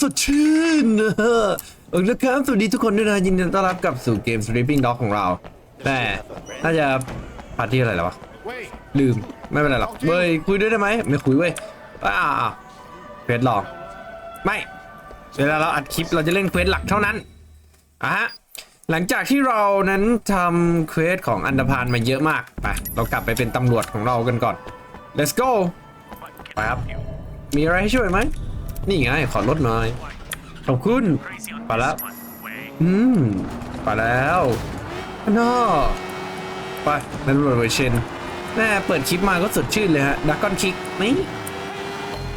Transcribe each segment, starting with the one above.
สดชื่นนะฮะเออแล้วครับสวัสดีทุกคนด้วยนะยินดีต้อนรับกลับสู่เกม Sleeping Dog ของเรา แต่น่าจะพาร์ที่อะไรแล้ววะลืมไม่เป็นไรหรอกเว้ยคุยด้วยได้ไหมไม่คุยเว้ยอ้าวเควสหลอกไม่เวลาเราอัดคลิปเราจะเล่นเควสหลักเท่านั้นอะฮะหลังจากที่เรานั้นทำเควสของอันดพานมาเยอะมากไปเรากลับไปเป็นตำรวจของเรากันก่อน let's go ไปครับมีอะไรให้ช่วยไหม นี่ไงขอรถหน่อยขอบคุณไปแล้วอืมไปแล้วนอไปนั่นเวอร์ชันแม่เปิดคลิปมาก็สดชื่นเลยฮะดักกอนคิกนี่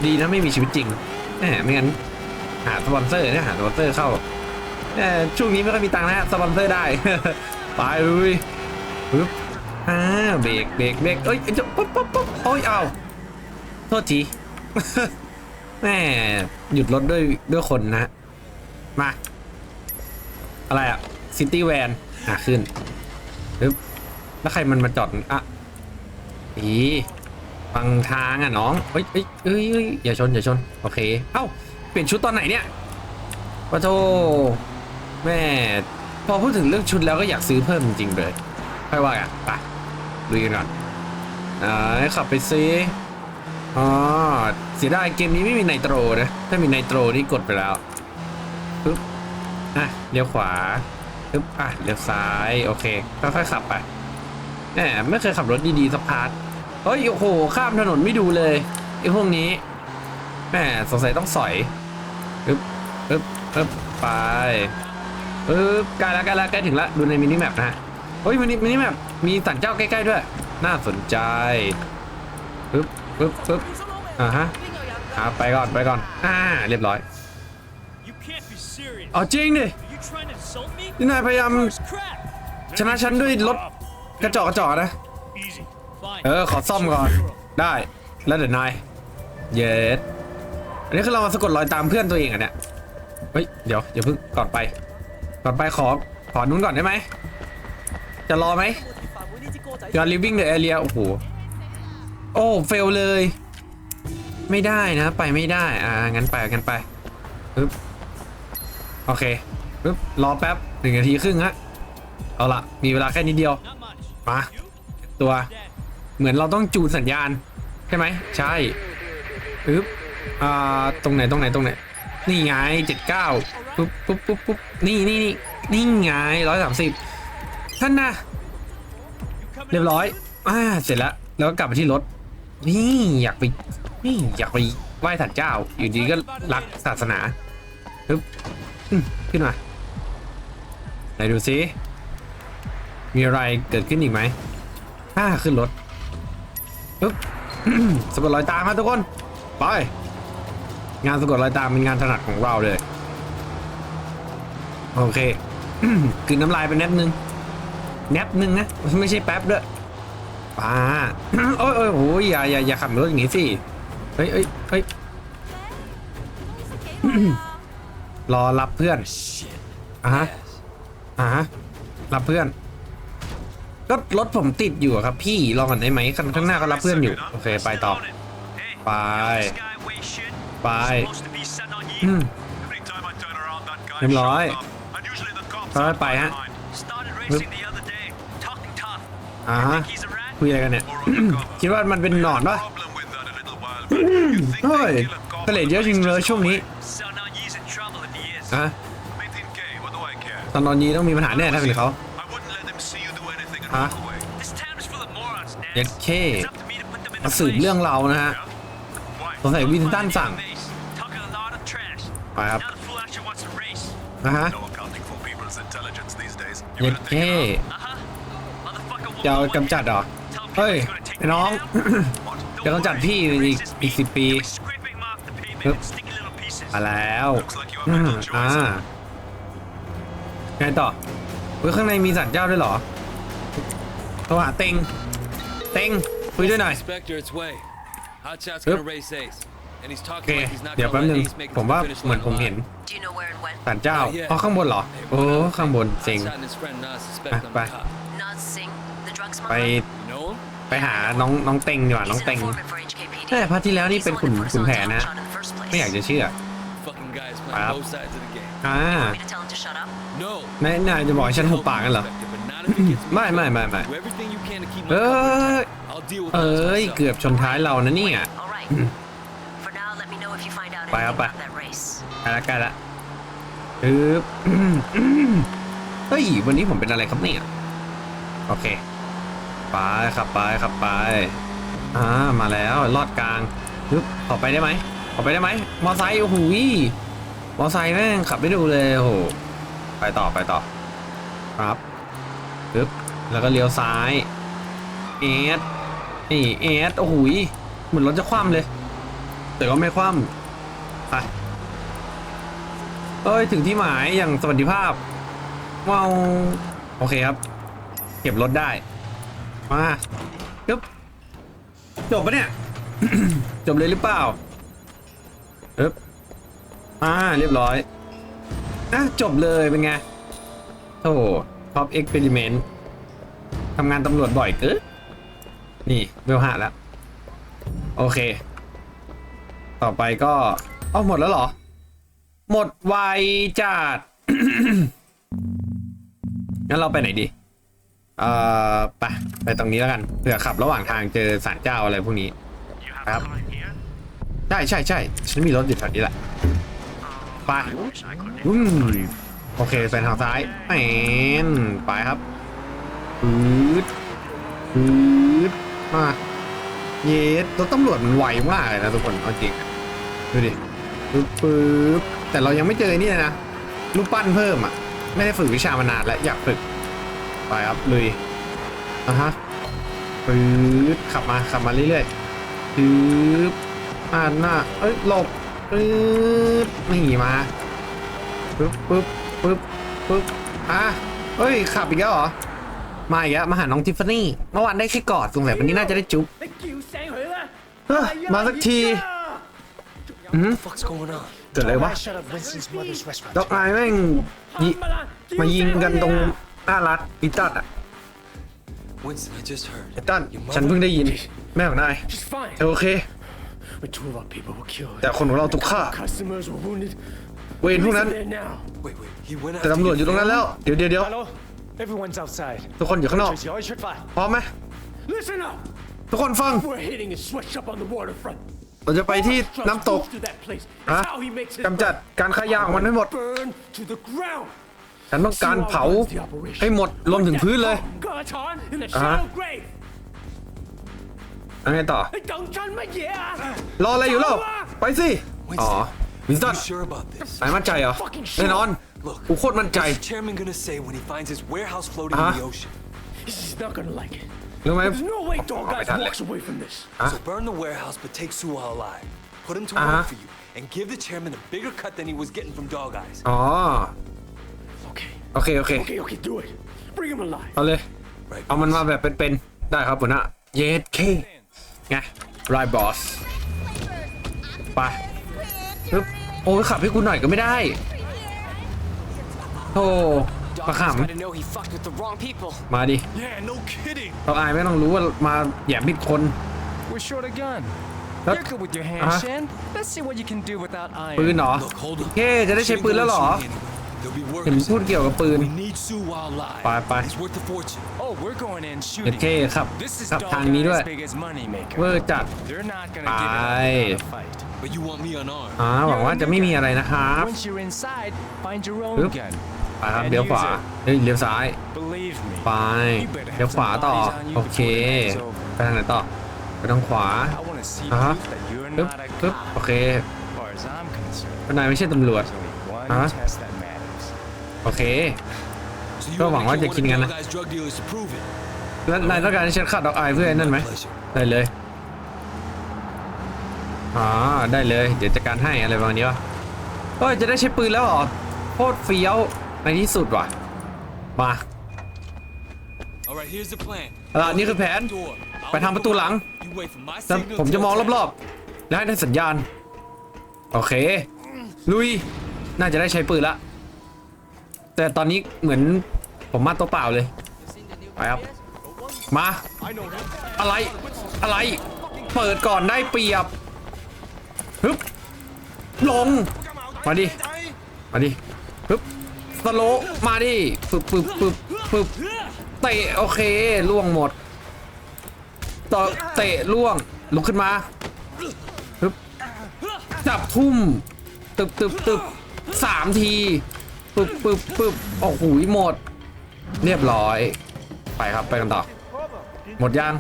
ดีนะไม่มีชีวิตจริงแหมไม่งั้นหาสปอนเซอร์เนี่ยหาสปอนเซอร์เข้าแหมช่วงนี้ไม่ค่อยมีตังค์นะฮะสปอนเซอร์ได้ ไปเลยปึ๊บอ่าเบรกเบรกเบรกเอ้ยจะปุ๊บปุ๊บปุ๊บโอ้ยเอาโทษที แม่หยุดรถด้วยด้วยคนนะ มา อะไรอะซิตี้แวนอะขึ้นปึ๊บแล้วใครมันมาจอดอะอีฟังทางอะน้องเอ้ยเอ้ยเอ้ยอย่าชนอย่าชน โอเค เอ้า เปลี่ยนชุดตอนไหนเนี่ยปะโทแม่พอพูดถึงเรื่องชุดแล้วก็อยากซื้อเพิ่มจริงๆเลยค่อยว่ากันไปดูกันก่อนอ่าขับไปซิอ๋ อ๋อเสียดายเกมนี้ไม่มีไนโตรนะ ถ้ามีไนโตรนี่กดไปแล้วปึ๊บอะเลี้ยวขวาปึ๊บอะเลี้ยวซ้ายโอเคค่อยๆขับไปแหมไม่เคยขับรถดีๆสักพาร์ทเฮ้ยโอ้โหข้ามถนนไม่ดูเลยไอ้พวกนี้แหมสงสัยต้องสอยปึ๊บปึ๊บปึ๊บไปปึ๊บใกล้แล้วใกล้แล้วใกล้ถึงล้วดูในมินิแมปนะฮะเฮ้ยมินิมินิแมปมีสันเจ้าใกล้ๆด้วย น่าสนใจปึ๊บ ปึ๊บปึ๊บอ่าฮะอ่าไปก่อนไปก่อนอ่าเรียบร้อย You can't be serious. เอาจริงดิ Are you trying to insult me? นี่นายพยายาม First crap. ชนะฉันด้วยรถกระจอกกระจอกนะ Easy. Fine. เออขอซ่อมก่อนได้แล้วเดี๋ยวนายเยสอันนี้คือเรามาสะกดรอยตามเพื่อนตัวเองอะเนี่ยเฮ้ยเดี๋ยวอย่าเพิ่งก่อนไป ก่อนไปขอขอนู้นก่อนได้ไหมจะรอไหมยอด living the area โอ้โห โอ้เฟลเลย ไม่ได้นะไปไม่ได้ อ่างั้นไปงั้นไปปึ๊บโอเคปึ๊บรอแป๊บหนึ่งนาทีครึ่งฮะเอาละมีเวลาแค่นิดเดียวมาตัวเหมือนเราต้องจูนสัญญาณ ใช่ไหมใช่ปึ๊บอ่าตรงไหนตรงไหนตรงไหนนี่ไงเจ็ดเก้าปุ๊บปุ๊บปุ๊บปุ๊บนี่นี่นี่นี่ไงร้อยสามสิบท่านนะเรียบร้อยอ่าเสร็จแล้วแล้วก็กลับไปที่รถ นี่อยากไปนี่อยากไปไหว้สันเจ้า อยู่ดีก็รักศาสนาปึ๊บขึ้นมาไหนดูซิมีอะไรเกิดขึ้นอีกไหมอ่าขึ้นรถปึ๊บสะกดรอยตามครับทุกคน ไป งานสะกดรอยตามเป็นงานถนัดของเราเลย โอเคกินน้ำลายไปแนบนึงแนบนึงนะ ไม่ใช่แป๊บด้วย ป้าโอ้ยโอ้ยโอ้ยอย่าอย่าอย่าขับรถอย่างงี้สิ เฮ้ยเฮ้ยเฮ้ยรอรับเพื่อนอะฮะอะฮะรับเพื่อน ก็รถผมติดอยู่ครับพี่ รอก่อนได้ไหมข้างข้างหน้าก็รับเพื่อนอยู่ โอเค ไปต่อ ไป ไปเรียบร้อยค่อยไปฮะอ่าฮะ คุยอะไรกันเนี่ย คิดว่ามันเป็นหนอนปะเฮ้ยทะเลเยอะจริงเลยช่วงนี้อะตอนนอนยีต้องมีปัญหาแน่ถ้าเป็นเขา Huh? เย็ดเคมาสืบเรื่องเรานะฮะสงสัยวินตันสั่งไปครับนะฮะเย็ดเคจะเอากำจัดเหรอ เฮ้ยไอ้น้องจะกำจัดพี่อีกอีกสิบปีปึ๊บมาแล้วอืมอ่าไงต่อเฮ้ยข้างในมีสัตว์เจ้าด้วยเหรอโทรหาเต็งเต็งคุยด้วยหน่อย Inspector, it's way. Hotshot's Yep. gonna race Ace, and he's โอ talking เค like he's not เดี๋ยว gonna แป๊บนึ let ง Ace make it ผม to the ว่า finish เหมือน line ผมเห็น alive. Do you know where and when? สันเจ้าอ๋อข้างบนเหรอโอ้ข้างบนเซ็ง Hotshot and his friend Nas suspect Ah, them bye. of cop. Nas Singh, the drug ไป smuggler? You know him? ไปหาน้องน้องเต็งดีกว่าน้อง He's เต็ an ง informant for HKPD. แต่พาร์ทที่แล้วนี่ He's เป็น the ขุน one that put us ขุน on แผน top นะ shot in the first place. ไม่อยากจะเชื่อ Fucking One guy is Wow. playing both sides of the game. อ่า Want me to tell him to shut up? No. นายนายจะบอกให้ฉันหุบปากกันเหรอ But not if it gets me ไม่ไม่ไม่ไม่ Do everything you can to keep my เอ้ cover ย intact. I'll deal with เอ้ this ย myself. เกือบชนท้ายเรานะเนี่ย All right. For now, let me know if you find out Bye, anything bye. about that race. ใกล้ละใกล้ละอึ๊บเฮ้ยวันนี้ผมเป็นอะไรครับเนี่ย โอเค ไปขับไปขับไปอ่ามาแล้วลอดกลางฮึบขอไปได้ไหมขอไปได้ไหมมอไซค์โอ้โหมอไซค์แม่งขับได้ดูเลยโอ้โหไปต่อไปต่อครับฮึบแล้วก็เลี้ยวซ้ายเอสนี่เอสโอ้โหเหมือนรถจะคว่ำเลย แต่ก็ไม่คว่ำไปเอ้ยถึงที่หมายอย่างสวัสดิภาพว้าวโอเคครับ เก็บรถได้ มาปึ๊บจบปะเนี่ย จบเลยหรือเปล่าปึ๊บอ่าเรียบร้อยอะจบเลยเป็นไงโอ้ท็อปเอ็กเพร์เมนต์ทำงานตำรวจบ่อยเกินนี่เวลห้าแล้ว โอเค ต่อไปก็เอ้าหมดแล้วเหรอ หมดไวจัดงั้นเราไปไหนดี เอ่อไปไปตรงนี้แล้วกันเผื่อขับระหว่างทางเจอสารเจ้าอะไรพวกนี้ ครับ ใช่ใช่ใช่ฉันมีรถอยู่แถวนี้แหละไปอืมโอเคแฟนทางซ้ายแมนไปครับปืดปืดมาเยสรถตำรวจมันไวมากเลยนะทุกคนเอาจริงดูดิปึ๊บปึ๊บแต่เรายังไม่เจอนี่เลยนะรูปปั้นเพิ่มอะ ไม่ได้ฝึกวิชามานานแล้วอยากฝึก ไปครับลุยอะฮะปื๊ดขับมาขับมาเรื่อยๆปื๊บอ่าหน้าเอ้ยหลบปื๊ดหนีมาปึ๊บปึ๊บปึ๊บปึ๊บอะเฮ้ยขับอีกแล้วเหรอมาอีกแล้วมาหาน้องทิฟฟานี่เมื่อวานได้แค่กอดสงสัยวันนี้น่าจะได้จุ๊บมาสักทีอืมเกิดอะไรวะดอกไม้แม่งมายิงกันตรง น้ารัดอีตัดอะ Winston, I just heard. ไอ้ตันฉันเพิ่งได้ยิน แม่ของนาย She's fine. โอเค But two of our people were killed. แต่คนของเราถูกฆ่า Customers were wounded. เวรพวกนั้น There now. Wait, wait. He went แต่ after ตำรวจ your อยู่ตรงนั้นแล้ว เดี๋ยวเดี๋ยวเดี๋ยว Hello? Everyone's outside. ทุกคนอยู่ข้างนอก Tracy, all should fly. พร้อมไหม Listen up. ทุกคนฟัง We're hitting a sweatshop on the waterfront. เราจะไปที่ Trucks น้ำตก goes to that place. ฮะ That's how he makes his กำจัดการค้ายาของมันให้หมด burn to the ground. ฉันต้องการเผาให้หมดรวมถึงพื้นเลยอ่ะยังไงต่อ รออะไรอยู่เล่าไปสิ อ๋อวินสตันนายมั่นใจเหรอ แน่นอนกูโคตรมั่นใจอ่ะรู้ไหมไม่ทันเลยอ่ะอ่ะ and give the chairman a bigger cut โอเคโอเค Okay, okay, do it. Bring him alive. เอาเลย Right. เอามันมาแบบเป็นๆ ได้ครับหัวหน้าเยสเคไงไรบอสไปปึ๊บโอ้ยขับให้กูหน่อยก็ไม่ได้โธ่ประข Gotta know he fucked with the wrong people. ำมาดิ Yeah, no kidding. ต้องอายไม่ต้องรู้ว่ามาแหย่ผิดคน We're short a gun. That- You're good with your hands, Uh-huh. Shan. Let's see what you can do without ปืน iron. เหรอ Look, hold on. เฮ้จะได้ใช้ปืนแล้วเหรอ There'll be เห็น workers. พูดเกี่ยวกับปืน We need Suha alive. Bye, bye. He's worth a fortune. Oh, we're going in โอ shooting. เคครับ This is ขับ Dog ทางนี้ด้วย Eye's biggest money เวอ maker. ร์จัด They're not gonna give Aye. it up without a fight. But you want me unarmed. อ่าหวังว่าจะไม่มีอะไรนะครับ Once you're inside, find your own Oop. gun. ไปครับ And เลี้ยวขวา use เฮ้ยเลี้ยวซ้าย it. Believe me. ไป You better เลี้ยว have ขวา some ต่อ bodies on you โอเค before the night's over. ไปทางไหนต่อไปทางขวา I wanna see Uh-huh. proof that you're ปึ๊บ not a ปึ๊บ cop. โอเค As far as I'm concerned, นายไม่ใช่ตำรวจ there's only one Uh-huh. test that matters. โอเค ก็หวังว่าจะกินกันนะแล้วนายต้องการให้ฉันฆ่าดอกอายเพื่อนั่นไหมได้เลยอ๋อได้เลย เดี๋ยวจัดการให้อะไรประมาณนี้วะเฮ้ยจะได้ใช้ปืนแล้วเหรอโคตรเฟี้ยวในที่สุดว่ะมาอะนี่คือแผน ไปทางประตูหลังแล้วผมจะมองรอบๆ แล้วให้ได้สัญญาณ โอเค ลุย น่าจะได้ใช้ปืนละ แต่ตอนนี้เหมือนผมมาตัวเปล่าเลย ไปครับ มา อะไร อะไร เปิดก่อนได้เปรียบ ฮึบ ลง มาดิ มาดิปึ๊บสโลมาดิ ปึบปึบปึบปึบเตะโอเค ล่วงหมด ต่อเตะล่วง ลุกขึ้นมาปึ๊บจับทุ่ม ตึบตึบตึบสามที ปึ๊บปึ๊บปึ๊บโอ้โหหมด เรียบร้อย ไปครับไปกันต่อ หมดยัง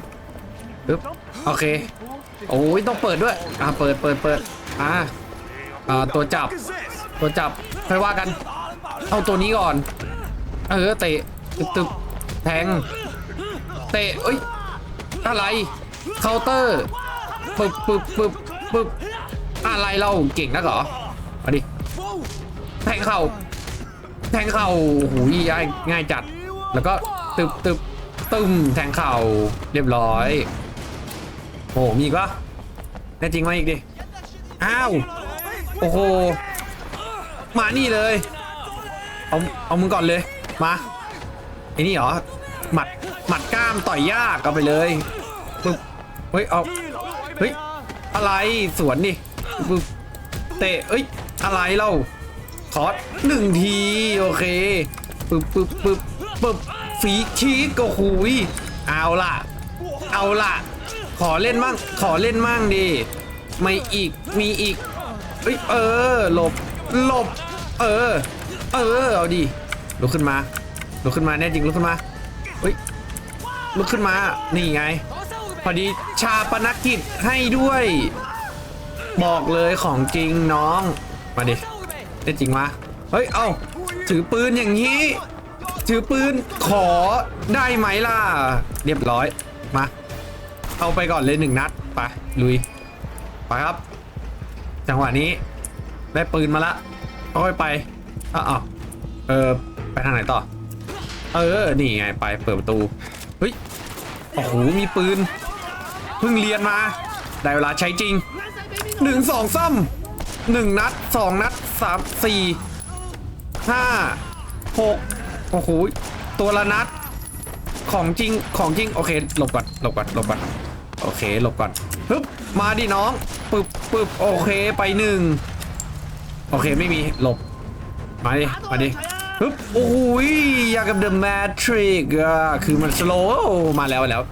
ปึ๊บโอเค โอ้ยต้องเปิดด้วย อ่าเปิดเปิดเปิดอ่าอ่าตัวจับ ตัวจับค่อยว่ากัน เอาตัวนี้ก่อน เออเตะตึบตึบแทง เตะเอ้ยอะไรเคาน์เตอร์ปึ๊บปึ๊บปึ๊บปึ๊บอะไรเราเก่งนักเหรอมาดิแทงเข่า แทงเข่าหูยง่ายง่ายจัด แล้วก็ตึบตึบตึมแทงเข่าเรียบร้อยโอ้มีอีกปะแน่จริงมาอีกดิ อ้าว โอ้โห มานี่เลย เอา เอามึงก่อนเลย มาไอ้นี่เหรอ หมัด หมัดกล้ามต่อยยากเอาไปเลยปึ๊บเฮ้ย เอา เฮ้ย อะไร สวนดิปึ๊บเตะเอ้ย อะไรเล่า ขอหนึ่งที โอเคปึ๊บปึ๊บปึ๊บปึ๊บฝีชีกก็หุยเอาล่ะ เอาล่ะ ขอเล่นมั่งขอเล่นมั่งดิไม่อีกมีอีกเอ้ยเออหลบหลบ เออ เออเอาดิลุกขึ้นมาลุกขึ้นมาแน่จริงลุกขึ้นมาเฮ้ยลุกขึ้นมานี่ไง พอดีชาปนกิจให้ด้วย บอกเลยของจริงน้อง มาดิ ได้จริงมาเฮ้ย เอาถือปืนอย่างนี้ ถือปืนขอได้ไหมล่ะ เรียบร้อย มา เอาไปก่อนเลยหนึ่งนัด ไป ลุย ไปครับ จังหวะนี้ ได้ปืนมาละค่อยไปอ้าวอ้าวเออ ไปทางไหนต่อ เออ นี่ไง ไป เปิดประตู เฮ้ย โอ้โห มีปืน เพิ่งเรียนมา ได้เวลาใช้จริง หนึ่งสองซ้ำ หนึ่งนัดสองนัดสามสี่ห้าหกโอ้โหตัวละนัด ของจริงของจริงโอเคหลบก่อนหลบก่อนหลบก่อนโอเคหลบก่อนฮึบมาดิน้องปึบปึบโอเคไปหนึ่งโอเคไม่มีหลบ มาดิ มาดิฮึบโอ้ยอยางกับ The Matrix อะคือมันสโลว์มาแล้วมาแล้ว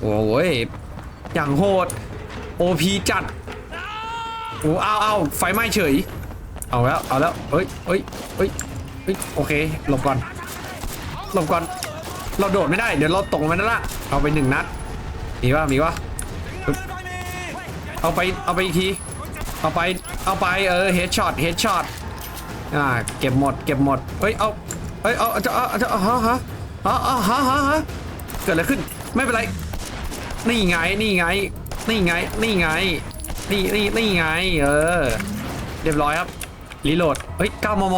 โอ้ยอย่างโหด OP จัด โอ้เอาเอาไฟไหม้เฉย เอาแล้ว เอาแล้วเฮ้ยเฮ้ยเฮ้ยเฮ้ย โอเค หลบก่อน หลบก่อน เราโดดไม่ได้ เดี๋ยวเราตกไปนั่นละ เอาไปหนึ่งนัด มีวะมีวะเอาไป เอาไปอีกที เอาไป เอาไป เออ เฮดช็อต เฮดช็อต อ่า เก็บหมด เก็บหมด เฮ้ย เอา เฮ้ย เอาจะเอาจะเอาฮะฮะฮะฮะฮะฮะฮะเกิดอะไรขึ้น ไม่เป็นไร นี่ไง นี่ไง นี่ไง นี่ไง นี่นี่นี่ไง เออ เรียบร้อยครับ รีโหลด เฮ้ย9มม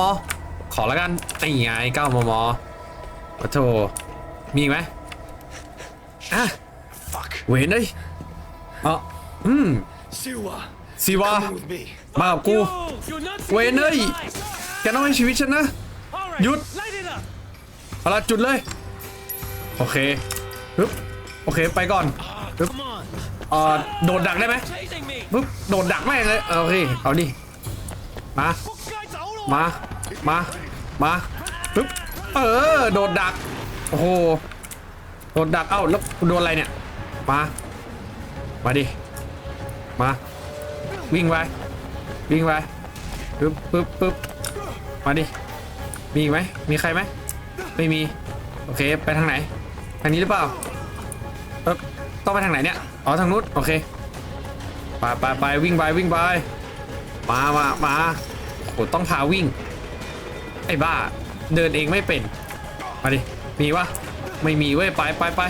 ขอแล้วกันนี่ไง9มมโอ้โถมีอีกไหมอะ Fuck. เวนเลยอ๋ออืม Siwa. สิวะ Come with me. มากับกูเวนเลยแกต้องให้ชีวิตฉันนะ หยุดเอาละจุดเลย โอเคปึ๊บโอเคไปก่อนปึ๊บเอ่อโดดดักได้ไหม ปึ๊บโดดดักแม่งเลยเออโอเคเอาดิมามามามาปึ๊บเออโดดดักโอ้โหโดดดักเอ้าแล้วโดนอะไรเนี่ยมามาดิมาวิ่งไปวิ่งไปปึ๊บปึ๊บปึ๊บมาดิมีไหมมีใครไหมไม่มีโอเคไปทางไหนทางนี้หรือเปล่าเอ๊บต้องไปทางไหนเนี่ย อ๋อ ทางนู้น โอเค ไปไปไปวิ่งไปวิ่งไปมามามาโหต้องพาวิ่ง ไอ้บ้า เดินเองไม่เป็น มาดิ มีวะไม่มีเว้ยไปไปไป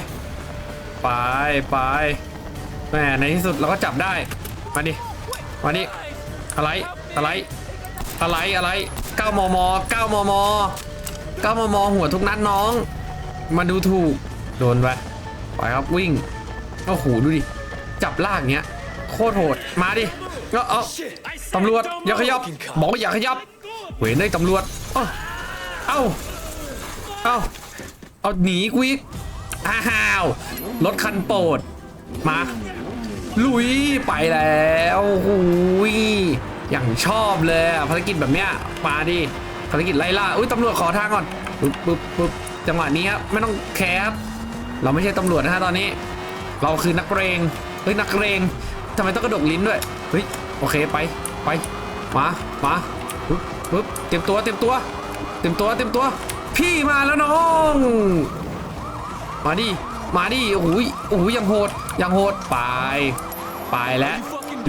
ไปไปแหมในที่สุดเราก็จับได้ มาดิ มาดิ อะไร อะไร อะไร อะไร9มม9มม9มมหัวทุกนัดน้อง มาดูถูก โดนไป ไปครับวิ่ง โอ้โหดูดิ จับลากเงี้ย โคตรโหด มาดิก็เอาตำรวจอย่าขยับบอกว่าอย่าขยับ เว้ยเลยตำรวจเอ้าเอ้า เอ้า เอาหนีกูอีกอ้าวรถคันโปรด มา ลุยไปแล้วหูยอย่างชอบเลยอะภารกิจแบบเนี้ยมาดิภารกิจไล่ล่าอุ้ยตำรวจขอทางก่อนปึ๊บปึ๊บปึ๊บจังหวะนี้ครับไม่ต้องแคร์ครับเราไม่ใช่ตำรวจนะฮะตอนนี้ เราคือนักเรงเฮ้ยนักเรง ทำไมต้องกระดกลิ้นด้วย เฮ้ย โอเคไป ไป มา มาปึ๊บปึ๊บเตรียมตัว เตรียมตัว เตรียมตัว เตรียมตัว พี่มาแล้วน้อง มาดิ มาดิ โอ้โหยโอ้โหยยังโหด ยังโหด ไป ไปแล้ว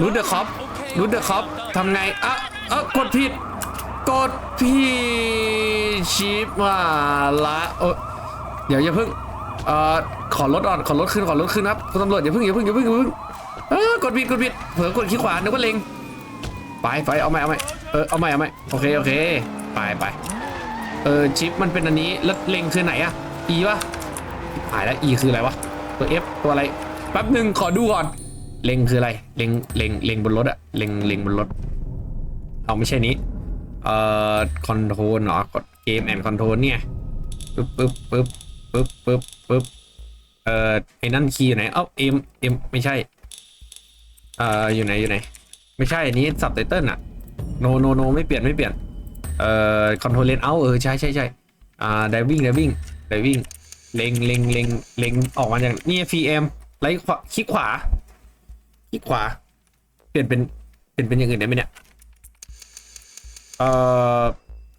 รูดเดอะคอปรูดเดอะคอปทำไงอะเอะกดผิด กดผิดชิปมาละเออเดี๋ยวอย่าเพิ่ง เอ่อ ขอรถอ่อน ขอรถขึ้น ขอรถขึ้นครับคุณตำรวจอย่าเพิ่งอย่าเพิ่งอย่าเพิ่งอย่าเพิ่ง เออกดผิดกดผิดเผลอกดขี้ขวานึกว่าเล็งไปไปเอาใหม่เอาใหม่เออเอาใหม่เอาใหม่โอเคโอเคไปไปเออชิปมันเป็นอันนี้แล้วเล็งคือไหนอะ E ป่ะหายแล้ว E คืออะไรวะตัว F ตัวอะไรแป๊บหนึ่งขอดูก่อน เล็งคืออะไรเล็งเล็งเล็งบนรถอะเล็งเล็งบนรถเอาไม่ใช่นี้เอ่อคอนโทรลเหรอกดเกมแอนด์คอนโทรลเนี่ยปึ๊บปึ๊บปึ๊บปึ๊บปึ๊บปึ๊บเอ่อไอ้นั่นคีย์อยู่ไหนเอ้าเอ็มเอ็มไม่ใช่ เอ่ออยู่ไหนอยู่ไหน ไม่ใช่อันนี้สับไตเติลอะโนโนโนไม่เปลี่ยนไม่เปลี่ยน เอ่อคอนโทรลเลนเอาเออใช่ใช่ใช่อ่า diving diving diving เล็งเล็งเล็งเล็งออกมาจากนี่ VM ไลท์ขวาคลิกขวาคลิกขวา เปลี่ยนเป็นเปลี่ยนเป็นอย่างอื่นได้ไหมเนี่ยเอ่อ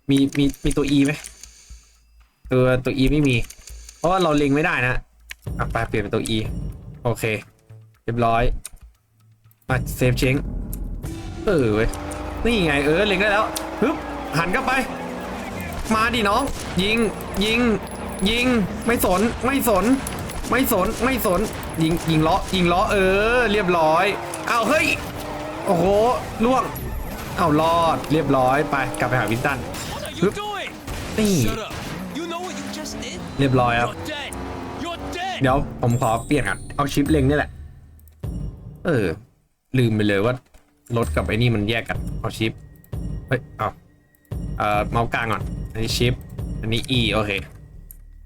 มีมีมีตัว E ไหมตัวตัว E ไม่มี เพราะว่าเราเล็งไม่ได้นะอะไปเปลี่ยนเป็นตัว E โอเค เรียบร้อย มาเซฟเชงเออเว้ยนี่ไงเออเล็งได้แล้วฮึบหันกลับไป มาดิน้อง ยิงยิง ยิงไม่สนไม่สน ไม่สนไม่สน ยิงยิงล้อยิงล้อเออ เรียบร้อยเอาวเฮ้ยโอ้โหล่วงเอารอดเรียบร้อยไปกลับไปหาวินตัน What are you doing? นี่ Shut up. You know what you just did? เรียบร้อยครับ You're dead. You're dead. เดี๋ยวผมขอเปลี่ยนกันเอาชิปเล็งนี่แหละ เออ ลืมไปเลยว่ารถกับไอ้นี่มันแยกกันเอาชิปเฮ้ยเอาเอ่อเมาส์กลางก่อนอันนี้ชิปอันนี้ E โอเค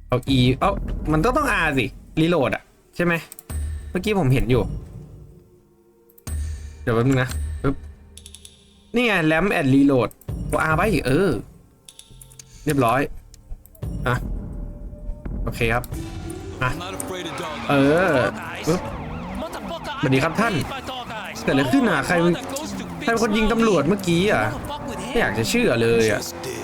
เอา E เอ้ามันก็ต้อง R สิรีโหลดอะใช่ไหมเมื่อกี้ผมเห็นอยู่ เดี๋ยวแป๊บนึงนะปึ๊บนี่ไงแรมแอดรีโหลดตัว R ไปเออ เรียบร้อยอะโอเคครับ I'm not afraid of dog เออปึ๊บสวัสดีครับท่าน I my dog eyes. เกิดอะไรขึ้นอะใครมัน That goes to ใครเป็นคนยิงตำรวจเมื่อกี้อะ Wanna fuck with ไม่อยาก him? จะเชื่อเลยอะ Just did.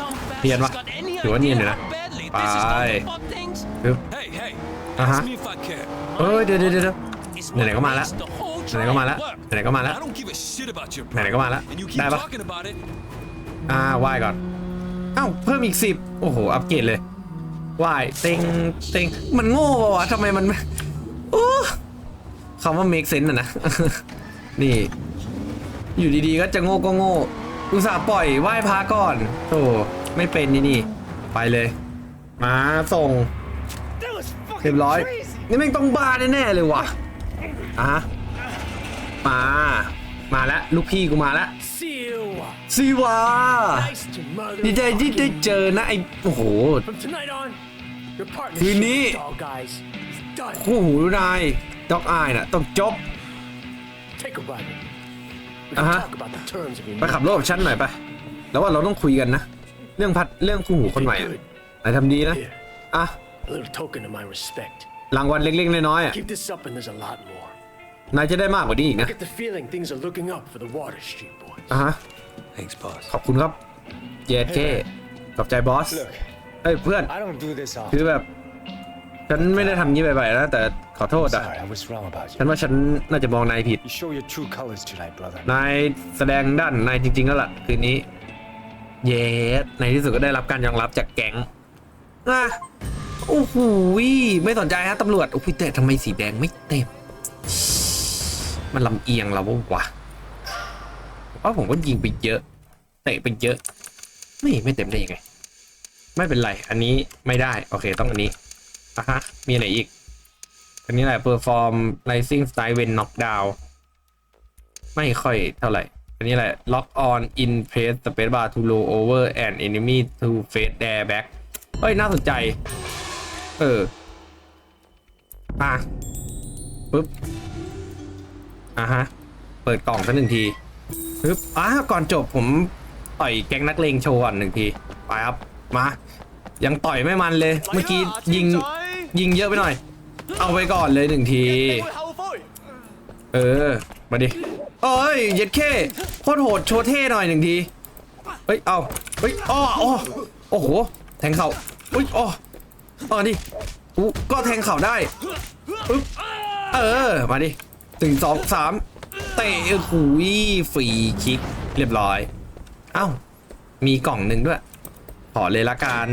Dumb เนียน bastard's ปะ got any ถือว่าเนียนอยู่ idea นะ how badly ไป this is gonna fuck things? ปึ๊บ Hey, hey. อะฮะ Ask me if I care. เอ้ยเดี๋ยวเดี๋ยวเดี๋ยว It's ไหนๆก็มาแล้ว the whole ไหนๆก็มาแล้ว work. ไหนๆก็มาแล้ว I don't give a shit about your ไหนๆก็มาแล้ว And you keep ได้ปะ talking about it. อ่าว่ายก่อนเอ้าเพิ่มอีกสิบโอ้โหอัปเกรดเลยว่ายเต็งเต็งมันโง่ปะวะทำไมมันไม่โอ้ คำว่า make sense อะนะ นี่ อยู่ดีๆ ก็จะโง่ก็โง่ อุตส่าห์ปล่อยไหว้พระก่อนโธ่ไม่เป็นนี่นี่ ไปเลย มาส่ง That was เรีย fucking บร้อย crazy. นี่แม่งต้องบ้าแน่ๆเลยว่ะอะฮะมา มาแล้วลูกพี่กูมาแล้ว See you. ซีวา Nice to mother. ดีใจที่ได้เจอนะไอ้โอ้โห From tonight on, your คืน partnership นี้ with dog guys is done. คู่หูนาย ด็อกอายน่ะต้องจบ Take a ride. with me. We Uh-huh. can talk about the terms of your ไปขับรถกับฉันหน่อยไป แล้วว่าเราต้องคุยกันนะ เรื่องพัดเรื่องคู่หูคนใหม่อะนายทำดีนะ Here, อะ a little token of my respect. รางวัลเล็กๆ น้อยๆอะ Keep this up and there's a lot more. นายจะได้มากกว่านี้อีก I นะ get the feeling things are looking up for the Water Street boys. อะฮะ Thanks, boss. ขอบคุณครับเยเก้ขอบใจบอส Look, เอ้ยเพื่อน I don't do this คือ often. แบบ ฉันไม่ได้ทำงี้บ่อยๆนะแต่ขอโทษอะ Sorry, I was wrong about ฉัน you. ว่าฉันน่าจะมองนายผิด You show your true colors tonight, brother. นายแสดงด้านนายจริงๆแล้วล่ะคืนนี้ เย้ในที่สุดก็ได้รับการยอมรับจากแก๊งอะโอ้โหไม่สนใจฮะตำรวจโอ้โหแต่ทำไมสีแดงไม่เต็ม มันลำเอียงเราวะเพราะผมก็ยิงไปเยอะ เตะไปเยอะ ไม่ไม่เต็มได้ยังไง ไม่เป็นไร อันนี้ไม่ได้ โอเค ต้องอันนี้ อะฮะ มีอะไรอีกอันนี้แหละ perform rising style when knock down ไม่ค่อยเท่าไหร่ อันนี้แหละ lock on in press space bar to roll over an enemy to face their back เฮ้ย น่าสนใจ เอออะปึ๊บ อะฮะ เปิดกล่องสักหนึ่งทีปึ๊บอะก่อนจบผมต่อยแก๊งนักเลงโชว์ก่อนหนึ่งที ไปครับ มา ยังต่อยไม่มันเลย เมื่อกี้ยิง ยิงเยอะไปหน่อย เอาไปก่อนเลยหนึ่งที เออ มาดิเอ้ยเย็ดเข้โคตรโหดโชว์เท่หน่อยหนึ่งที เฮ้ย เอาเฮ้ยอ้ออ้อโอ้โห แทงเข่าเฮ้ยอ้ออ้อดิอู้ก็แทงเข่าได้ปึ๊บเออ มาดิหนึ่งสองสามเตะโอ้โหฟรีคิก เรียบร้อย เอ้า มีกล่องหนึ่งด้วย ขอเลยละกัน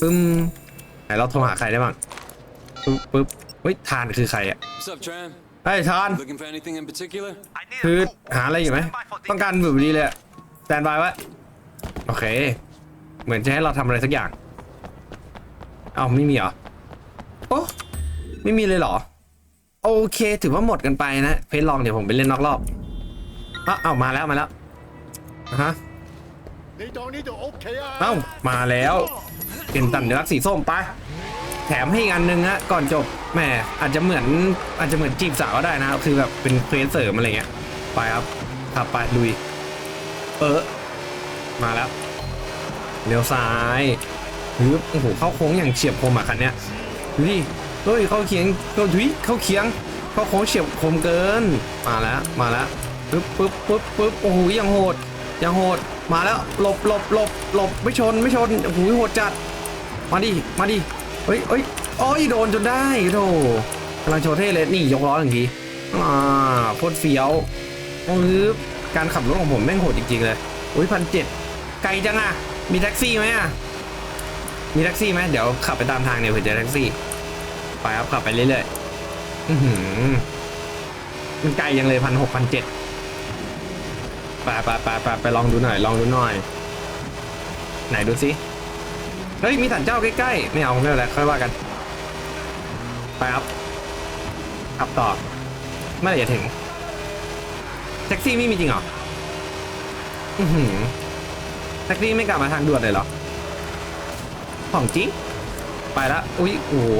ปึ้ม นเราโทรหาใครได้บ้างปึ๊บปึ๊บเฮ้ยทานคือใครอะ What's up, Tran? ไอ้ยทาน Looking for anything in particular? คือหาอะไรอยู่ไหมต้องการแบบนี้เลยสแตนบายไว้โอเค เหมือนจะให้เราทำอะไรสักอย่าง เอ้าไม่มีเหรอ โอ้ไม่มีเลยเหรอ โอเค ถือว่าหมดกันไปนะ เพจลองเดี๋ยวผมไปเล่นนอกรอบอ้าวเอ้ามาแล้วมาแล้วอะฮะเอ้า มาแล้ว เป็นตันเนื้อสีส้มไป แถมให้อีกอันนึงฮะก่อนจบแหมอาจจะเหมือนอาจจะเหมือนจีบสาวก็ได้นะครับคือแบบเป็นเควสเสริมอะไรเงี้ยไปครับขับไปลุยเออมาแล้วเลี้ยวซ้ายหรือโอ้โหเข้าโค้งอย่างเฉียบคมอะคันเนี้ยดูดิเฮ้ยเข้าเคียงเข้าถุยเข้าเคียงเข้าโค้งเฉียบคมเกิน มาแล้วมาแล้วปึ๊บปึ๊บปึ๊บปึ๊บโอ้โหยังโหดยังโหด มาแล้วหลบหลบหลบหลบไม่ชนไม่ชนโอ้โหโหดจัด มาดิมาดิเฮ้ยเฮ้ยโอ้ยโดนจนได้โธ่กำลังโชว์เท่เลยนี่ยกล้อหนึ่งทีอ่าโคตรเฟี้ยวปึ๊บการขับรถของผมแม่งโหดจริงๆเลยอุ้ยพันเจ็ดไกลจังอะมีแท็กซี่ไหมอะ มีแท็กซี่ไหมเดี๋ยวขับไปตามทางเนี่ยเผื่อเจอแท็กซี่ ไปครับขับไปเรื่อยๆ อือหือมันไกลยังเลยพันหกพันเจ็ด ไปไปไปไปไปลองดูหน่อย ลองดูหน่อย ไหนดูสิเฮ้ยมีถันเจ้าใกล้ๆไม่เอาไม่เป็นไรค่อยว่ากันไปครับขับต่อเมื่อไหร่จะถึงแท็กซี่ไม่มีจริงเหรออือหือแท็กซี่ไม่กลับมาทางด่วนเลยเหรอของจริงไปละอุ้ยโอ้โห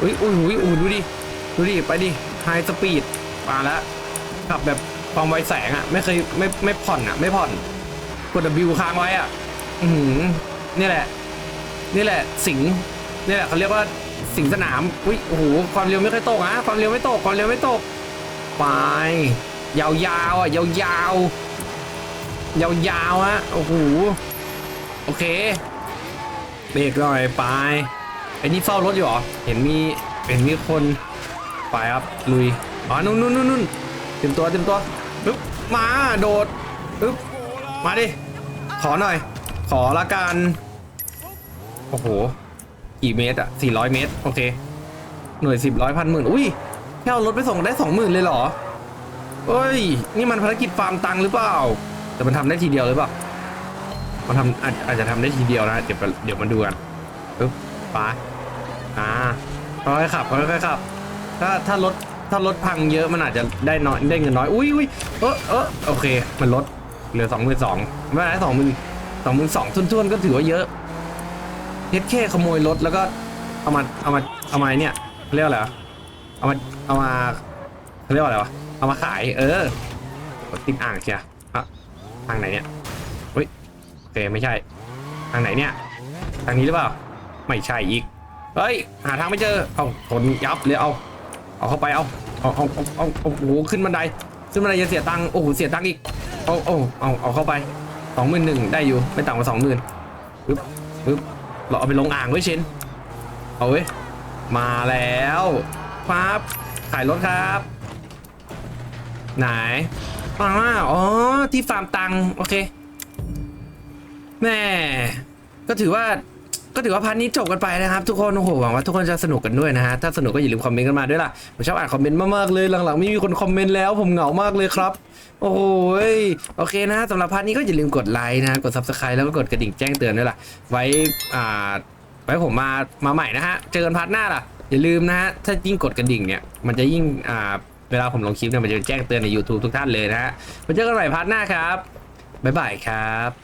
อุ้ยอุ้ยอุ้ยอุ้ยดูดิดูดิไปดิไฮสปีดมาแล้วขับแบบ ความไวแสงอะไม่เคยไม่ไม่ผ่อนอะไม่ผ่อนกด W ค้างไว้อะอือหือนี่แหละ นี่แหละ สิงนี่แหละเขาเรียกว่าสิงสนามอุ้ยโอ้โหความเร็วไม่ค่อยตกนะความเร็วไม่ตกความเร็วไม่ตกไปยาวๆอะยาวๆยาวๆฮะโอ้โหโอเคเบรกหน่อยไปไอ้นี่เฝ้ารถอยู่เหรอเห็นมีเห็นมีคนไปครับลุยอ๋อนู่นนู่นนู่นนู่นเต็มตัวเต็มตัว ปึ๊บมาโดดปึ๊บมาดิ ขอหน่อย ขอละกัน โอ้โห กี่เมตรอะ400เมตร โอเค หน่วยสิบร้อยพันหมื่นอุ้ยแค่เอารถไปส่งได้สองหมื่นเลยเหรอเอ้ย นี่มันภารกิจฟาร์มตังค์หรือเปล่า แต่มันทำได้ทีเดียวหรือเปล่า มันทำอาจอาจจะทำได้ทีเดียวนะ เดี๋ยวเดี๋ยวมาดูกันปึ๊บไปอ่าค่อยๆขับค่อยๆขับ ถ้าถ้ารถ ถ้ารถพังเยอะมันอาจจะได้น้อยได้เงินน้อย อุ้ยอุ้ยเออเออโอเค มันลดเหลือสองหมื่นสองไม่ได้สองหมื่นสองหมื่นสองทุนๆก็ถือว่าเยอะเฮ็ดแค่ขโมยรถแล้วก็เอามาเอามาเอามาเนี่ยเรียกว่าอะไรวะเอามาเอามาเรียกว่าอะไรวะเอามาขาย เออติดอ่างเชียอะทางไหนเนี่ยเฮ้ยโอเคไม่ใช่ ทางไหนเนี่ย ทางนี้หรือเปล่า ไม่ใช่อีกเฮ้ย หาทางไม่เจอ เอาทนยับเลยเอา เอาเข้าไปเอา เอาเอาเอาเอาโอ้โหขึ้นบันไดขึ้นบันไดจะเสียตังค์โอ้โหเสียตังค์อีกเอาเอาเอาเอาเข้าไปสองหมื่นหนึ่งได้อยู่ไม่ต่ำกว่าสองหมื่นปึ๊บปึ๊บเราเอาไปลงอ่างไว้เชนเอาเว้ยมาแล้วปั๊บขายรถครับ ไหนอ๋ออ๋อที่ฟาร์มตังค์โอเคแม่ก็ถือว่า ก็ถือว่าพาร์ทนี้จบกันไปนะครับ ทุกคนโอ้โหหวังว่าทุกคนจะสนุกกันด้วยนะฮะถ้าสนุกก็อย่าลืมคอมเมนต์กันมาด้วยล่ะผมชอบอ่านคอมเมนต์มากๆเลยหลังๆไม่มีคนคอมเมนต์แล้วผมเหงามากเลยครับ โอ้โหยโอเคนะสำหรับพาร์ทนี้ก็อย่าลืมกดไลค์นะกด subscribe แล้วก็กดกระดิ่งแจ้งเตือนด้วยล่ะ ไว้อ่าไว้ผมมามาใหม่นะฮะเจอกันพาร์ทหน้าล่ะอย่าลืมนะฮะถ้ายิ่งกดกระดิ่งเนี่ยมันจะยิ่งอ่าเวลาผมลงคลิปเนี่ยมันจะแจ้งเตือนใน YouTube ทุกท่านเลยนะฮะมาเจอกันใหม่พาร์ทหน้าครับบ๊ายบายครับ